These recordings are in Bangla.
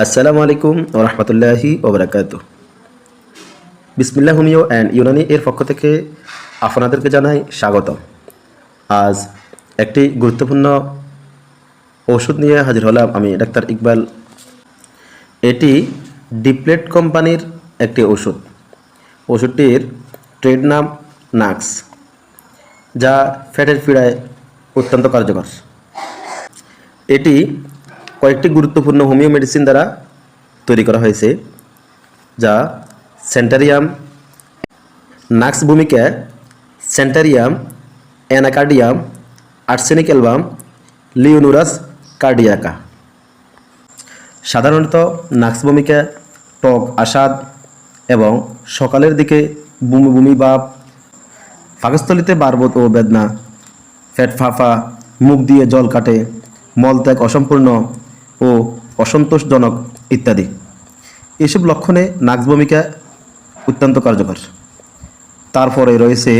আসসালামু আলাইকুম ওরহমতুল্লাহি ওবরাকাত বিসমিল্লাহ হোমিও অ্যান্ড ইউনানি এর পক্ষ থেকে আপনাদেরকে জানাই স্বাগত আজ একটি গুরুত্বপূর্ণ ওষুধ নিয়ে হাজির হলাম আমি ডাক্তার ইকবাল। এটি ডিপ্লেট কোম্পানির একটি ওষুধ। ওষুধটির ট্রেড নাম নাক্স, যা ফ্যাটের পীড়ায় অত্যন্ত কার্যকর। এটি কয়েকটি গুরুত্বপূর্ণ হোমিও মেডিসিন দ্বারা তৈরি করা হয়েছে, যা centaurium, nux vomica, centaurium, anacardium, arsenic album, leonurus cardiaca. সাধারণত নাক্স ভূমিকা টক আসাদ এবং সকালের দিকে বুমি বুমি ভাব, পাকস্থলিতে বারবত ও বেদনা, ফ্যাট, ফাঁফা, মুখ দিয়ে জল কাটে মলত্যাগ অসম্পূর্ণ ও অসন্তোষজনক ইত্যাদি। এসব লক্ষণে নাক্স ভূমিকা অত্যন্ত কার্যকর। তারপরে রয়েছে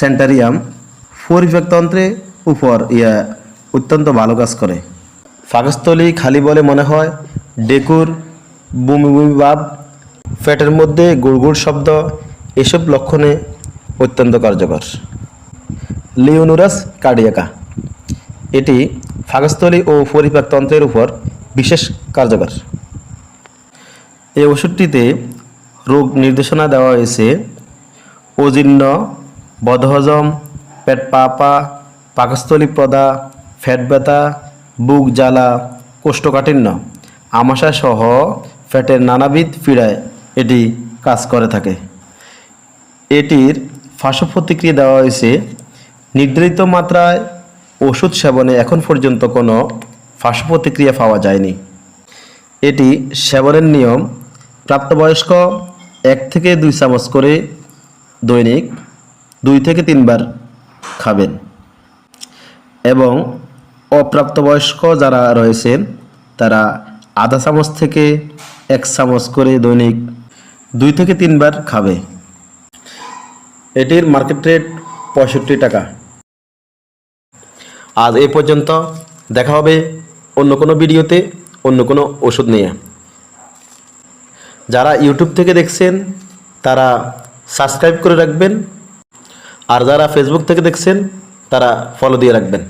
সেন্টারিয়াম পরিবেকতন্ত্রে উপর ইয়া অত্যন্ত ভালো কাজ করে। ফাগস্থলী খালি বলে মনে হয়, ডেকুর বমি বমি ভাব ফ্যাটের মধ্যে গুড়গুড় শব্দ, এসব লক্ষণে অত্যন্ত কার্যকর। লিওনুরাস কার্ডিয়াকা। এটি ফাগস্থলী ও পরিপাকতন্ত্রের উপর বিশেষ কার্যকর। এই ওষুধটিতে রোগ নির্দেশনা দেওয়া হয়েছে। অজীর্ণ, বদহজম, পেট পাপা, পাকস্থলী প্রদা, ফ্যাট ব্যথা, বুক জ্বালা, কোষ্ঠকাঠিন্য আমাশা সহ ফ্যাটের নানাবিধ পীড়ায় এটি কাজ করে থাকে। এটির ফাঁস প্রতিক্রিয়া দেওয়া হয়েছে নির্ধারিত মাত্রায় ওষুধ সেবনে এখন পর্যন্ত কোনো ফাঁস প্রতিক্রিয়া পাওয়া যায়নি। এটি সেবনের নিয়ম প্রাপ্তবয়স্ক এক থেকে দুই চামচ করে দৈনিক দুই থেকে তিনবার খাবেন এবং অপ্রাপ্তবয়স্ক যারা রয়েছেন, তারা আধা চামচ থেকে এক চামচ করে দৈনিক দুই থেকে তিনবার খাবে। এটির মার্কেট রেট পঁয়ষট্টি টাকা। আজ এই পর্যন্ত দেখা হবে অন্য কোনো ভিডিওতে, অন্য কোনো ওষুধ নিয়ে। যারা ইউটিউব থেকে দেখছেন, তারা সাবস্ক্রাইব করে রাখবেন। আর যারা ফেসবুক থেকে দেখছেন, তারা ফলো দিয়ে রাখবেন।